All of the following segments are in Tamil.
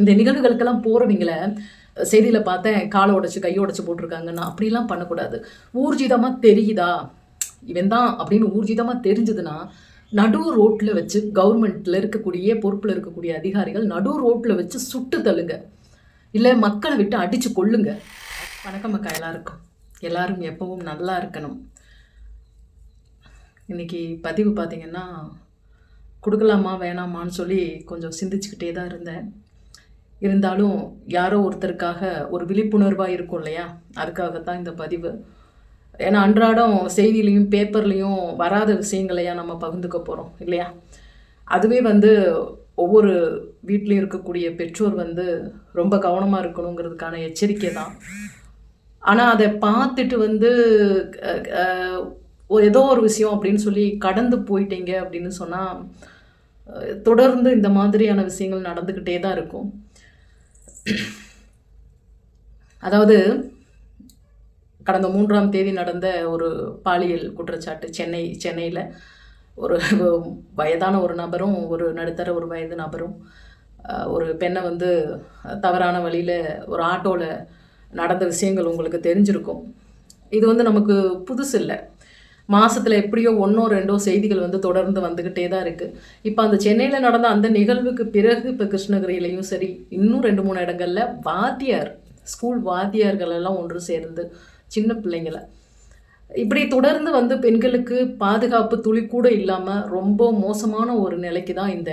இந்த நிகழ்வுகளுக்கெல்லாம் போகிறவங்கள செய்தியில் பார்த்தேன் காலை உடைச்சு கையை உடைச்சு போட்டிருக்காங்கன்னா அப்படிலாம் பண்ணக்கூடாது. ஊர்ஜிதமாக தெரியுதா? இவன் தான் அப்படின்னு ஊர்ஜிதமாக தெரிஞ்சதுன்னா நடு ரோட்டில் வச்சு கவர்மெண்ட்டில் இருக்கக்கூடிய பொறுப்பில் இருக்கக்கூடிய அதிகாரிகள் நடு ரோட்டில் வச்சு சுட்டு தள்ளுங்க. இல்லை மக்களை விட்டு அடித்து கொள்ளுங்க வணக்கம் மக்கா எல்லாருக்கும். எல்லாரும் எப்பவும் நல்லா இருக்கணும். இன்றைக்கி பதிவு பார்த்தீங்கன்னா கொடுக்கலாமா வேணாமான்னு சொல்லி கொஞ்சம் சிந்திச்சுக்கிட்டே தான் இருந்தேன். இருந்தாலும் யாரோ ஒருத்தருக்காக ஒரு விழிப்புணர்வாக இருக்கும் இல்லையா? அதுக்காகத்தான் இந்த பதிவு. ஏன்னா அன்றாடம் செய்தியிலையும் பேப்பர்லேயும் வராத விஷயங்களையா நம்ம பகிர்ந்துக்க போகிறோம் இல்லையா? அதுவே வந்து ஒவ்வொரு வீட்லேயும் இருக்கக்கூடிய பெற்றோர் வந்து ரொம்ப கவனமாக இருக்கணுங்கிறதுக்கான எச்சரிக்கை தான். ஆனால் அதை பார்த்துட்டு வந்து ஏதோ ஒரு விஷயம் அப்படின்னு சொல்லி கடந்து போயிட்டீங்க அப்படின்னு சொன்னால் தொடர்ந்து இந்த மாதிரியான விஷயங்கள் நடந்துக்கிட்டே தான் இருக்கும். அதாவது கடந்த மூன்றாம் தேதி நடந்த ஒரு பாலியல் குற்றச்சாட்டு சென்னை சென்னையில் ஒரு வயதான ஒரு நபரும் ஒரு நடுத்தர ஒரு வயது நபரும் ஒரு பெண்ணை வந்து தவறான வழியில் ஒரு ஆட்டோவில் நடந்த விஷயங்கள் உங்களுக்கு தெரிஞ்சிருக்கும். இது வந்து நமக்கு புதுசு இல்லை மாதத்தில் எப்படியோ ஒன்றோ ரெண்டோ செய்திகள் வந்து தொடர்ந்து வந்துக்கிட்டே தான் இருக்குது இப்போ அந்த சென்னையில் நடந்த அந்த நிகழ்வுக்கு பிறகு இப்போ கிருஷ்ணகிரியிலையும் சரி இன்னும் ரெண்டு மூணு இடங்களில் வாத்தியார் ஸ்கூல் வாத்தியார்கள் எல்லாம் ஒன்று சேர்ந்து சின்ன பிள்ளைங்கள. இப்படி தொடர்ந்து வந்து பெண்களுக்கு பாதுகாப்பு துளி கூட இல்லாமல் ரொம்ப மோசமான ஒரு நிலைக்கு தான் இந்த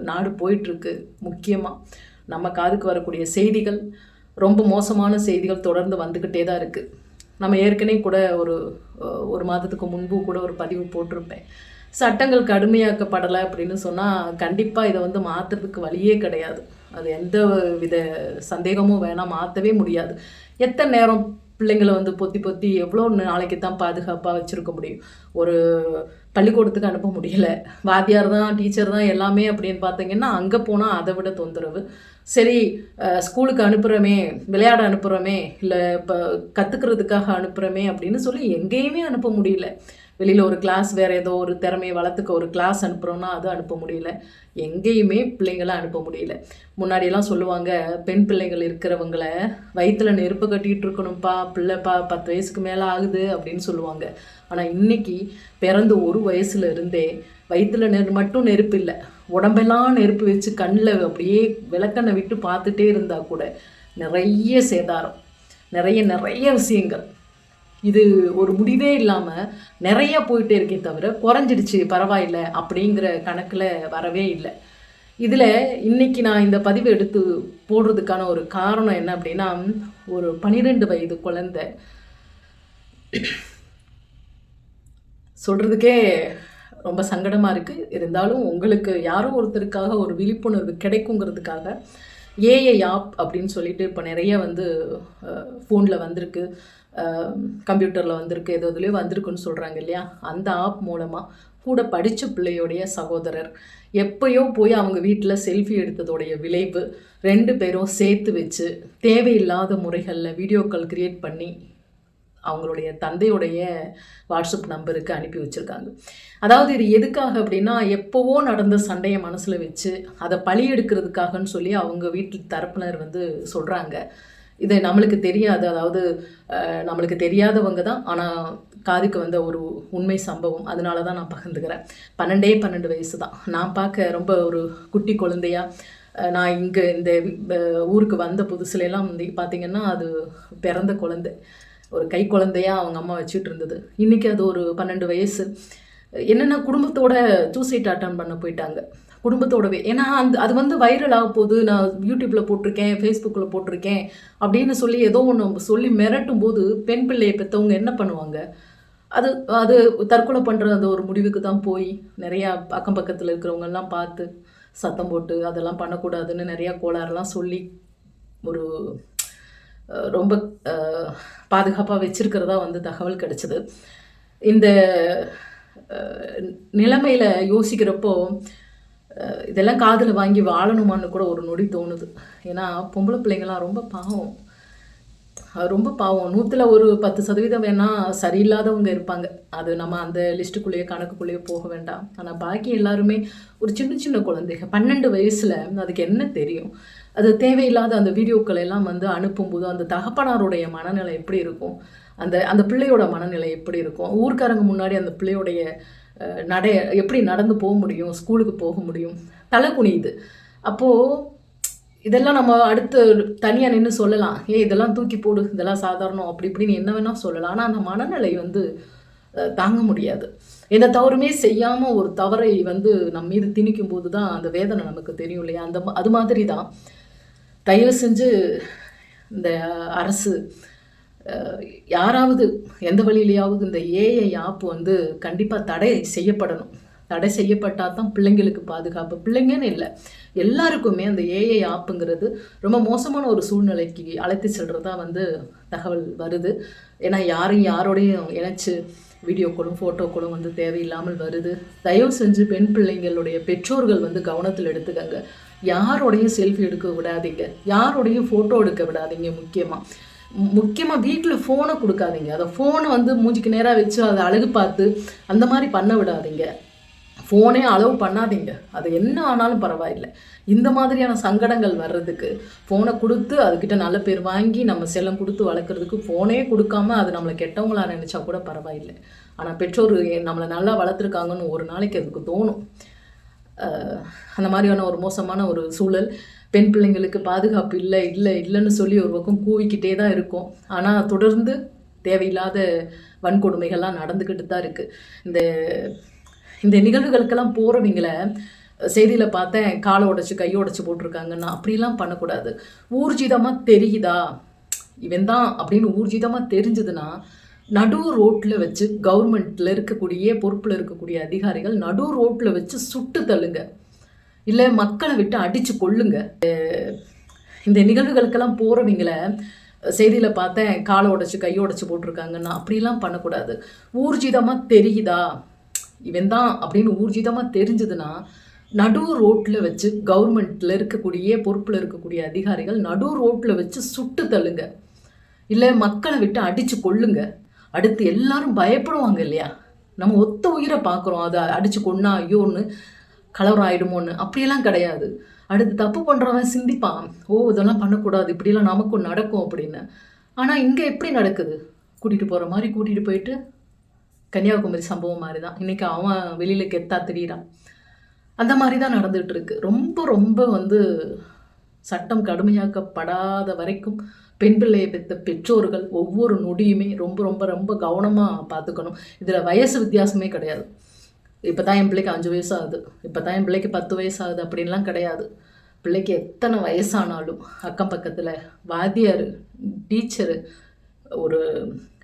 நாடு போயிட்டுருக்கு முக்கியமாக நம்ம காதுக்கு வரக்கூடிய செய்திகள் ரொம்ப மோசமான செய்திகள் தொடர்ந்து வந்துக்கிட்டே தான் இருக்குது நம்ம ஏற்கனவே கூட ஒரு ஒரு மாதத்துக்கு முன்பு கூட ஒரு பதிவு போட்டிருப்பேன். சட்டங்கள் கடுமையாக்கப்படலை அப்படின்னு சொன்னால் கண்டிப்பாக இதை வந்து மாற்றுறதுக்கு வழியே கிடையாது. அது எந்த வித சந்தேகமும் வேணாம் மாற்றவே முடியாது. எத்தனை நேரம் பிள்ளைங்களை வந்து பொத்தி பொத்தி எவ்வளோ நாளைக்கு தான் பாதுகாப்பாக வச்சுருக்க முடியும்? ஒரு பள்ளிக்கூடத்துக்கு அனுப்ப முடியல. வாத்தியார் தான் டீச்சர் தான் எல்லாமே அப்படின்னு பார்த்தீங்கன்னா அங்கே போனால் அதை விட தொந்தரவு. சரி ஸ்கூலுக்கு அனுப்புகிறோமே விளையாட அனுப்புகிறோமே இல்லை இப்போ கற்றுக்கிறதுக்காக அனுப்புகிறோமே அப்படின்னு சொல்லி எங்கேயுமே அனுப்ப முடியல. வெளியில் ஒரு கிளாஸ் வேறு ஏதோ ஒரு திறமையை வளர்த்துக்க ஒரு கிளாஸ் அனுப்புகிறோன்னா அது அனுப்ப முடியல. எங்கேயுமே பிள்ளைங்களை அனுப்ப முடியல. முன்னாடியெல்லாம் சொல்லுவாங்க பெண் பிள்ளைகள் இருக்கிறவங்கள வயிற்றுல நெருப்பு கட்டிகிட்டு இருக்கணும்ப்பா பிள்ளைப்பா பத்து வயசுக்கு மேலே ஆகுது அப்படின்னு சொல்லுவாங்க. ஆனால் இன்னைக்கு பிறந்து ஒரு வயசுல இருந்தே வயிற்றில் நெரு மட்டும் நெருப்பு இல்லை. உடம்பெல்லாம் நெருப்பு வச்சு கண்ணில் அப்படியே விளக்கண்ணை விட்டு பார்த்துட்டே இருந்தால் கூட நிறைய சேதாரம் நிறைய நிறைய விஷயங்கள். இது ஒரு முடிவே இல்லாமல் நிறைய போயிட்டே இருக்கே தவிர குறைஞ்சிடுச்சு பரவாயில்ல அப்படிங்கிற கணக்கில் வரவே இல்லை. இதில் இன்றைக்கி நான் இந்த பதிவை எடுத்து போடுறதுக்கான ஒரு காரணம் என்ன அப்படின்னா ஒரு பன்னிரெண்டு வயது குழந்தை. சொல்கிறதுக்கே ரொம்ப சங்கடமாக இருக்குது இருந்தாலும் உங்களுக்கு யாரோ ஒருத்தருக்காக ஒரு விழிப்புணர்வு கிடைக்குங்கிறதுக்காக ஏஐ ஆப் அப்படின்னு சொல்லிட்டு இப்போ நிறைய வந்து ஃபோனில் வந்திருக்கு. கம்ப்யூட்டரில் வந்திருக்கு. ஏதோ இதுலேயோ வந்திருக்குன்னு சொல்கிறாங்க இல்லையா? அந்த ஆப் மூலமாக கூட படித்த பிள்ளையோடைய சகோதரர் எப்பயோ போய் அவங்க வீட்டில் செல்ஃபி எடுத்ததோடைய விளைவு ரெண்டு பேரும் சேர்த்து வச்சு தேவையில்லாத முறைகளில் வீடியோக்கள் க்ரியேட் பண்ணி அவங்களுடைய தந்தையுடைய வாட்ஸ்அப் நம்பருக்கு அனுப்பி வச்சுருக்காங்க. அதாவது இது எதுக்காக அப்படின்னா எப்போவோ நடந்த சண்டையை மனசில் வச்சு அதை பழி எடுக்கிறதுக்காகன்னு சொல்லி அவங்க வீட்டு தரப்பினர் வந்து சொல்கிறாங்க இது நம்மளுக்கு தெரியாது. அதாவது நம்மளுக்கு தெரியாதவங்க தான். ஆனால் காதுக்கு வந்த ஒரு உண்மை சம்பவம். அதனால தான் நான் பகிர்ந்துக்கிறேன். பன்னெண்டே பன்னெண்டு வயசு தான். நான் பார்க்க ரொம்ப ஒரு குட்டி குழந்தையாக நான் இங்கே இந்த ஊருக்கு வந்த புதுசுலெல்லாம் வந்து பார்த்திங்கன்னா அது பிறந்த குழந்தை. ஒரு கை குழந்தையாக அவங்க அம்மா வச்சுட்டு இருந்தது. இன்றைக்கி அது ஒரு பன்னெண்டு வயசு. என்னென்னா குடும்பத்தோட சூசைட் அட்டன் பண்ண போயிட்டாங்க. குடும்பத்தோடவே. ஏன்னா அந்த அது வந்து வைரல் ஆக போகுது. நான் யூடியூப்பில் போட்டிருக்கேன் ஃபேஸ்புக்கில் போட்டிருக்கேன் அப்படின்னு சொல்லி ஏதோ ஒன்று சொல்லி மிரட்டும் போது பெண் பிள்ளையை பெற்றவங்க என்ன பண்ணுவாங்க? அது அது தற்கொலை பண்ணுற அந்த ஒரு முடிவுக்கு தான் போய் நிறையா அக்கம் பக்கத்தில் இருக்கிறவங்கெல்லாம் பார்த்து சத்தம் போட்டு அதெல்லாம் பண்ணக்கூடாதுன்னு நிறையா கோளாறுலாம் சொல்லி ஒரு ரொம்ப பாதுகாப்பாக வச்சுருக்கிறதா வந்து தகவல் கிடச்சிது. இந்த நிலைமையில் யோசிக்கிறப்போ இதெல்லாம் காதில் வாங்கி வாழணுமான்னு கூட ஒரு நொடி தோணுது. ஏன்னா பொம்பளை பிள்ளைங்களாம் ரொம்ப பாவம். ரொம்ப பாவம். நூற்றில் ஒரு பத்து சதவீதம் வேணால் சரியில்லாதவங்க இருப்பாங்க. அது நம்ம அந்த லிஸ்ட்டுக்குள்ளேயே கணக்குக்குள்ளேயே போக வேண்டாம். ஆனால் பாக்கி எல்லாருமே ஒரு சின்ன சின்ன குழந்தைங்க பன்னெண்டு வயசில் அதுக்கு என்ன தெரியும்? அது தேவையில்லாத அந்த வீடியோக்கள் எல்லாம் வந்து அனுப்பும்போது அந்த தகப்பனாருடைய மனநிலை எப்படி இருக்கும்? அந்த அந்த பிள்ளையோட மனநிலை எப்படி இருக்கும்? ஊர்க்காரங்க முன்னாடி அந்த பிள்ளையோடைய நடை எப்படி நடந்து போக முடியும்? ஸ்கூலுக்கு போக முடியும்? தலை குனியுது. அப்போது இதெல்லாம் நம்ம அடுத்து தனியாக நின்று சொல்லலாம். ஏ இதெல்லாம் தூக்கி போடு இதெல்லாம் சாதாரணம் அப்படி இப்படின்னு என்ன வேணால் சொல்லலாம். ஆனால் அந்த மனநிலை வந்து தாங்க முடியாது. எந்த தவறுமே செய்யாமல் ஒரு தவறை வந்து நம்ம மீது திணிக்கும் போது தான் அந்த வேதனை நமக்கு தெரியும் இல்லையா? அந்த அது மாதிரி தான். தயவு செஞ்சு இந்த அரசு யாராவது எந்த வழியிலையாவது இந்த ஏஐ ஆப் வந்து கண்டிப்பாக தடை செய்யப்படணும். தடை செய்யப்பட்டால் தான் பிள்ளைங்களுக்கு பாதுகாப்பு. பிள்ளைங்கன்னு இல்லை. எல்லாருக்குமே அந்த ஏஐ ஆப்புங்கிறது ரொம்ப மோசமான ஒரு சூழ்நிலைக்கு அழைத்து செல்றதா வந்து தகவல் வருது. ஏன்னா யாரையும் யாரோடையும் இணைச்சு வீடியோக்களும் ஃபோட்டோக்களும் வந்து தேவையில்லாமல் வருது. தயவு செஞ்சு பெண் பிள்ளைங்களுடைய பெற்றோர்கள் வந்து கவனத்தில் எடுத்துக்கங்க. யாரோடையும் செல்ஃபி எடுக்க விடாதீங்க. யாரோடையும் ஃபோட்டோ எடுக்க விடாதீங்க முக்கியமாக முக்கியமாக வீட்டில் ஃபோனை கொடுக்காதீங்க. அதை ஃபோனை வந்து மூஞ்சிக்கு நேராக வச்சு அதை அழகு பார்த்து அந்த மாதிரி பண்ண விடாதீங்க. ஃபோனே அளவு பண்ணாதீங்க. அது என்ன ஆனாலும் பரவாயில்லை. இந்த மாதிரியான சங்கடங்கள் வர்றதுக்கு ஃபோனை கொடுத்து அதுக்கிட்ட நல்ல பேர் வாங்கி நம்ம செல்லம் கொடுத்து வளர்க்குறதுக்கு ஃபோனே கொடுக்காம அது நம்மளை கெட்டவங்களா நினச்சா கூட பரவாயில்லை. ஆனால் பெற்றோர் நம்மளை நல்லா வளர்த்துருக்காங்கன்னு ஒரு நாளைக்கு அதுக்கு தோணும். அந்த மாதிரியான ஒரு மோசமான ஒரு சூழல். பெண் பிள்ளைங்களுக்கு பாதுகாப்பு இல்லை இல்லை இல்லைன்னு சொல்லி ஒரு பக்கம் கூவிக்கிட்டே தான் இருக்கும். ஆனால் தொடர்ந்து தேவையில்லாத வன்கொடுமைகள்லாம் நடந்துக்கிட்டு தான் இருக்குது இந்த இந்த நிகழ்வுகளுக்கெல்லாம் போகிறவங்கள செய்தியில் பார்த்தேன் காலை உடச்சி கையை உடச்சி போட்டிருக்காங்கன்னா அப்படிலாம் பண்ணக்கூடாது. ஊர்ஜிதமாக தெரியுதா? இவன் தான் அப்படின்னு ஊர்ஜிதமாக தெரிஞ்சதுன்னா நடு ரோட்டில் வச்சு கவர்மெண்ட்டில் இருக்கக்கூடிய பொறுப்பில் இருக்கக்கூடிய அதிகாரிகள் நடு ரோட்டில் வச்சு சுட்டு தள்ளுங்க. இல்லை மக்களை விட்டு அடித்து கொள்ளுங்க இந்த நிகழ்வுகளுக்கெல்லாம் போகிறவங்கள செய்தியில் பார்த்தேன் காலை உடச்சி கையை உடச்சி போட்டிருக்காங்கன்னா அப்படிலாம் பண்ணக்கூடாது. ஊர்ஜிதமாக தெரியுதா? இவன் தான் அப்படின்னு ஊர்ஜிதமாக தெரிஞ்சதுன்னா நடு ரோட்டில் வச்சு கவர்மெண்ட்டில் இருக்கக்கூடிய பொறுப்பில் இருக்கக்கூடிய அதிகாரிகள் நடு ரோட்டில் வச்சு சுட்டு தள்ளுங்க. இல்லை மக்களை விட்டு அடித்து கொள்ளுங்க அடுத்து எல்லாரும் பயப்படுவாங்க இல்லையா? நம்ம ஒத்த உயிரை பார்க்குறோம். அதை அடித்து கொன்னா ஐயோன்னு கலவரம் ஆகிடுமோன்னு அப்படியெல்லாம் கிடையாது. அடுத்து தப்பு பண்ணுறவன் சிந்திப்பான். ஓ இதெல்லாம் பண்ணக்கூடாது. இப்படிலாம் நமக்கும் நடக்கும் அப்படின்னு. ஆனால் இங்கே எப்படி நடக்குது? கூட்டிகிட்டு போகிற மாதிரி கூட்டிகிட்டு போயிட்டு கன்னியாகுமரி சம்பவம் மாதிரி தான் இன்றைக்கி அவன் வெளியில் கெத்தா திரியிறான் அந்த மாதிரி தான் நடந்துகிட்ருக்கு ரொம்ப ரொம்ப வந்து சட்டம் கடுமையாக்கப்படாத வரைக்கும் பெண் பிள்ளையை பெற்ற பெற்றோர்கள் ஒவ்வொரு நொடியுமே ரொம்ப ரொம்ப ரொம்ப கவனமாக பார்த்துக்கணும். இதில் வயசு வித்தியாசமே கிடையாது. இப்போ தான் என் பிள்ளைக்கு அஞ்சு வயசு ஆகுது இப்போ தான் என் பிள்ளைக்கு பத்து வயசு ஆகுது அப்படின்லாம் கிடையாது. பிள்ளைக்கு எத்தனை வயசானாலும் அக்கம் பக்கத்தில் வாத்தியார் டீச்சரு ஒரு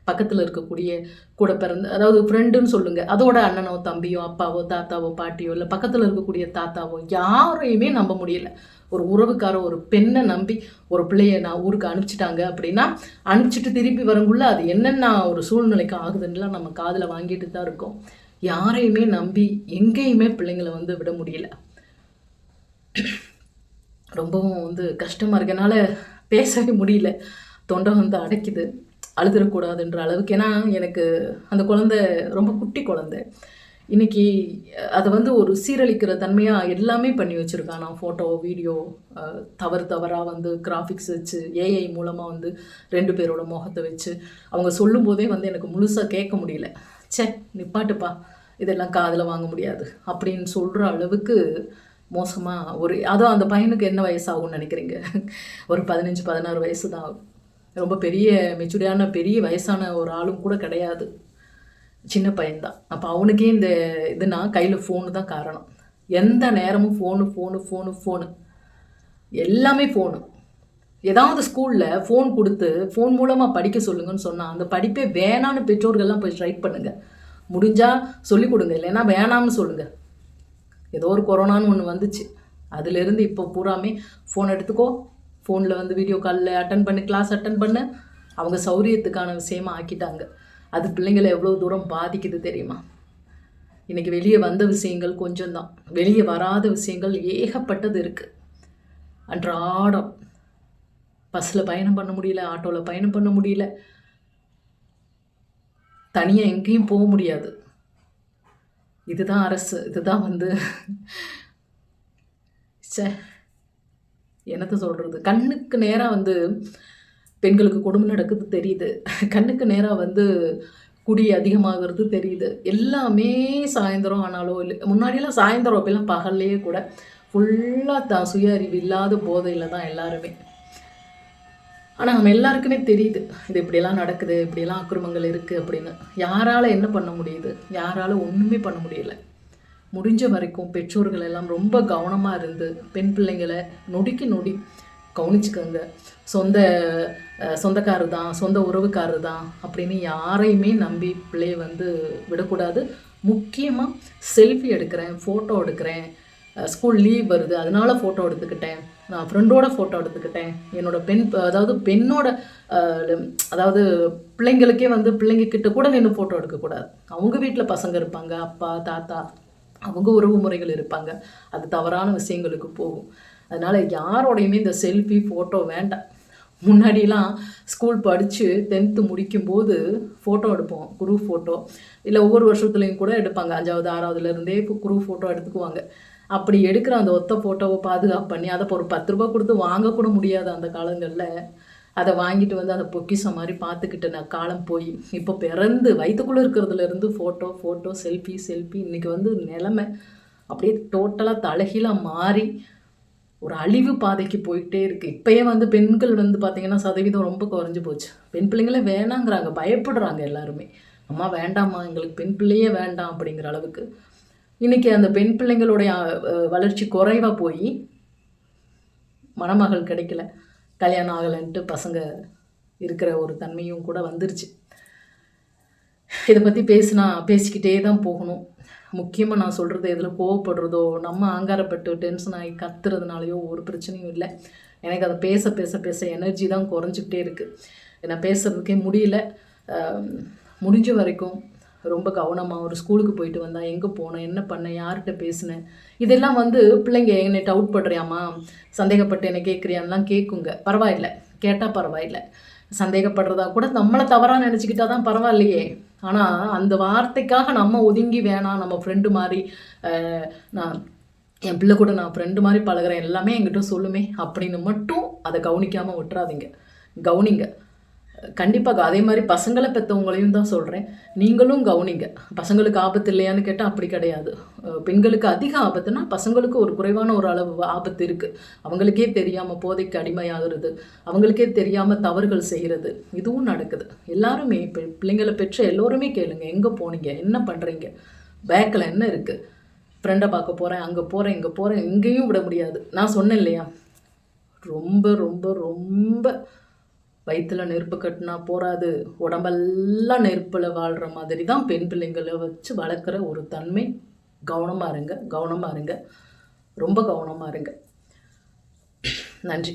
பக்கத்தில் இருக்கக்கூடிய கூட பிறந்த அதாவது ஃப்ரெண்டுன்னு சொல்லுங்கள் அதோட அண்ணனோ தம்பியோ அப்பாவோ தாத்தாவோ பாட்டியோ இல்லை பக்கத்தில் இருக்கக்கூடிய தாத்தாவோ யாரையுமே நம்ப முடியல. ஒரு உறவுக்கார ஒரு பெண்ணை நம்பி ஒரு பிள்ளைய நான் ஊருக்கு அனுப்பிச்சிட்டாங்க அப்படின்னா அனுப்பிச்சிட்டு திருப்பி வரங்குள்ள அது என்னென்ன ஒரு சூழ்நிலைக்கு ஆகுதுன்னுலாம் நம்ம காதில் வாங்கிட்டு தான் இருக்கோம். யாரையுமே நம்பி எங்கேயுமே பிள்ளைங்களை வந்து விட முடியல. ரொம்பவும் வந்து கஷ்டமாக இருக்கனால பேசவே முடியல. தொண்டை வந்து அடைக்குது. அழுதுறக்கூடாதுன்ற அளவுக்கு. ஏன்னா எனக்கு அந்த குழந்தை ரொம்ப குட்டி குழந்தை. இன்னைக்கு அதை வந்து ஒரு சீரழிக்கிற தன்மையாக எல்லாமே பண்ணி வச்சுருக்கான். நான் ஃபோட்டோ வீடியோ தவறு தவறாக வந்து கிராஃபிக்ஸ் வச்சு ஏஐ மூலமாக வந்து ரெண்டு பேரோட முகத்தை வச்சு அவங்க சொல்லும்போதே வந்து எனக்கு முழுசாக கேட்க முடியல. ச்சே நிப்பாட்டுப்பா. இதெல்லாம் காதில் வாங்க முடியாது. அப்படின்னு சொல்கிற அளவுக்கு மோசமாக ஒரு அதுவும் அந்த பையனுக்கு என்ன வயசாகும்னு நினைக்கிறீங்க? ஒரு பதினஞ்சு பதினாறு வயசு தான் ஆகும். ரொம்ப பெரிய மெச்சூரியான பெரிய வயசான ஒரு ஆளும் கூட கிடையாது. சின்ன பையன்தான். அப்போ அவனுக்கே இந்த இதுனா கையில் ஃபோனு தான் காரணம். எந்த நேரமும் ஃபோனு ஃபோனு ஃபோனு ஃபோனு எல்லாமே ஃபோனு ஏதாவது ஸ்கூலில் ஃபோன் கொடுத்து ஃபோன் மூலமாக படிக்க சொல்லுங்கன்னு சொன்னால் அந்த படிப்பே வேணான்னு பெற்றோர்கள்லாம் போய் ட்ரை பண்ணுங்கள் முடிஞ்சால் சொல்லிக் கொடுங்க இல்லைன்னா வேணாம்னு சொல்லுங்கள் ஏதோ ஒரு கொரோனான்னு ஒன்று வந்துச்சு. அதுலேருந்து இப்போ பூராமே ஃபோன் எடுத்துக்கோ ஃபோனில் வந்து வீடியோ காலில் அட்டன் பண்ணு கிளாஸ் அட்டன் பண்ண. அவங்க சௌரியத்துக்கான விஷயமா ஆக்கிட்டாங்க. அது பிள்ளைங்களை எவ்வளோ தூரம் பாதிக்குது தெரியுமா? இன்றைக்கி வெளியே வந்த விஷயங்கள் கொஞ்சம்தான். வெளியே வராத விஷயங்கள் ஏகப்பட்டது இருக்குது அன்றாடம் பஸ்ஸில் பயணம் பண்ண முடியல ஆட்டோவில் பயணம் பண்ண முடியல. தனியாக எங்கேயும் போக முடியாது. இதுதான் அரசு. இதுதான் வந்து சே என்னத்தை சொல்கிறது கண்ணுக்கு நேராக வந்து பெண்களுக்கு கொடுமை நடக்குது தெரியுது. கண்ணுக்கு நேராக வந்து குடி அதிகமாகிறது தெரியுது. எல்லாமே சாயந்தரம் ஆனாலோ இல்லை முன்னாடியெல்லாம் சாயந்தரம் அப்படிலாம் பகல்லையே கூட ஃபுல்லாக தான் சுய அறிவு இல்லாத போதையில் தான் எல்லாருமே. ஆனால் நம்ம எல்லாருக்குமே தெரியுது. இது இப்படியெல்லாம் நடக்குது இப்படியெல்லாம் அக்கிரமங்கள் இருக்குது அப்படின்னு. யாரால் என்ன பண்ண முடியுது? யாரால் ஒன்றுமே பண்ண முடியல. முடிஞ்ச வரைக்கும் பெற்றோர்கள் எல்லாம் ரொம்ப கவனமாக இருந்து பெண் பிள்ளைங்களை நொடிக்கு நொடி கவனிச்சுக்கோங்க. சொந்த சொந்தக்காரர் தான் சொந்த உறவுக்காரர் தான் அப்படின்னு யாரையுமே நம்பி பிள்ளைய வந்து விடக்கூடாது. முக்கியமாக செல்ஃபி எடுக்கிறேன் ஃபோட்டோ எடுக்கிறேன். ஸ்கூல் லீவ் வருது அதனால் ஃபோட்டோ எடுத்துக்கிட்டேன். நான் ஃப்ரெண்டோட ஃபோட்டோ எடுத்துக்கிட்டேன். என்னோட பெண் அதாவது பெண்ணோட அதாவது பிள்ளைங்களுக்கே வந்து பிள்ளைங்க கிட்ட கூட நின்று ஃபோட்டோ எடுக்கக்கூடாது. அவங்க வீட்டில் பசங்க இருப்பாங்க அப்பா தாத்தா அவங்க உறவு முறைகள் இருப்பாங்க. அது தவறான விஷயங்களுக்கு போகும். அதனால் யாரோடையுமே இந்த செல்ஃபி ஃபோட்டோ வேண்டாம். முன்னாடிலாம் ஸ்கூல் படித்து டென்த்து முடிக்கும்போது ஃபோட்டோ எடுப்போம். குரூப் ஃபோட்டோ இல்லை ஒவ்வொரு வருஷத்துலேயும் கூட எடுப்பாங்க. அஞ்சாவது ஆறாவதுலேருந்தே இப்போ குரூப் ஃபோட்டோ எடுத்துக்குவாங்க. அப்படி எடுக்கிற அந்த ஒத்த ஃபோட்டோவை பாதுகாப்பு பண்ணி அதை இப்போ ஒரு பத்து ரூபா கொடுத்து வாங்கக்கூட முடியாது அந்த காலங்களில் அதை வாங்கிட்டு வந்து அதை பொக்கிஷம் மாதிரி பார்த்துக்கிட்டு நான் காலம் போய் இப்போ பிறந்து வயிற்றுக்குள்ளே இருக்கிறதுலேருந்து ஃபோட்டோ ஃபோட்டோ செல்ஃபி செல்ஃபி இன்றைக்கி வந்து நிலமை அப்படியே டோட்டலாக தலைகீழாக மாறி ஒரு அழிவு பாதைக்கு போயிட்டே இருக்குது இப்போயே வந்து பெண்கள் வந்து பார்த்திங்கன்னா சதவீதம் ரொம்ப குறைஞ்சி போச்சு. பெண் பிள்ளைங்களே வேணாங்கிறாங்க பயப்படுறாங்க எல்லாருமே. அம்மா வேண்டாம்மா எங்களுக்கு பெண் பிள்ளையே வேண்டாம் அப்படிங்கிற அளவுக்கு. இன்றைக்கி அந்த பெண் பிள்ளைங்களுடைய வளர்ச்சி குறைவாக போய் மணமகள் கிடைக்கல. கல்யாணம் ஆகலைன்ட்டு பசங்க இருக்கிற ஒரு தன்மையும் கூட வந்துருச்சு. இதை பற்றி பேசினா பேசிக்கிட்டே தான் போகணும். முக்கியமாக நான் சொல்கிறது எதில் கோவப்படுறதோ நம்ம ஆங்காரப்பட்டு டென்ஷன் ஆகி கத்துறதுனாலையோ ஒரு பிரச்சனையும் இல்லை. எனக்கு அதை பேச பேச பேச எனர்ஜி தான் குறைஞ்சிக்கிட்டே இருக்குது நான் பேசுகிறதுக்கே முடியல. முடிஞ்ச வரைக்கும் ரொம்ப கவனமாக ஒரு ஸ்கூலுக்கு போயிட்டு வந்தால் எங்கே போனேன் என்ன பண்ணேன் யார்கிட்ட பேசினேன் இதெல்லாம் வந்து பிள்ளைங்க என்னை டவுட் படுறியாம்மா சந்தேகப்பட்டு என்ன கேட்குறியான்லாம் கேட்குங்க பரவாயில்ல. கேட்டால் பரவாயில்ல. சந்தேகப்படுறதா கூட நம்மளை தவறாக நினச்சிக்கிட்டா தான் பரவாயில்லையே. ஆனால் அந்த வார்த்தைக்காக நம்ம ஒதுங்கி வேணாம் நம்ம ஃப்ரெண்டு மாதிரி நான் என் பிள்ளை கூட நான் ஃப்ரெண்டு மாதிரி பழகுறேன் எல்லாமே என்கிட்ட சொல்லுமே அப்படின்னு மட்டும் அதை கவனிக்காமல் விட்டுறாதீங்க. கவனிங்க. கண்டிப்பாக அதே மாதிரி பசங்களை பெற்றவங்களையும் தான் சொல்கிறேன் நீங்களும் கவனிங்க. பசங்களுக்கு ஆபத்து இல்லையான்னு கேட்டால் அப்படி கிடையாது. பெண்களுக்கு அதிக ஆபத்துனா பசங்களுக்கு ஒரு குறைவான ஒரு அளவு ஆபத்து இருக்குது அவங்களுக்கே தெரியாமல் போதைக்கு அடிமையாகிறது. அவங்களுக்கே தெரியாமல் தவறுகள் செய்கிறது இதுவும் நடக்குது. எல்லாருமே இப்போ பிள்ளைங்களை பெற்ற எல்லோருமே கேளுங்க. எங்கே போனீங்க? என்ன பண்ணுறீங்க பேக்கில் என்ன இருக்குது ஃப்ரெண்டை பார்க்க போகிறேன் அங்கே போகிறேன் இங்கே போகிறேன் எங்கேயும் விட முடியாது. நான் சொன்னேன் இல்லையா? ரொம்ப ரொம்ப ரொம்ப வயிற்றுல நெருப்பு கட்டினா போராது உடம்பெல்லாம் நெருப்பில் வாழ்கிற மாதிரி தான் பெண் பிள்ளைங்களை வச்சு வளர்க்குற ஒரு தன்மை. கவனமாக இருங்க கவனமாக இருங்க. ரொம்ப கவனமாக இருங்க. நன்றி.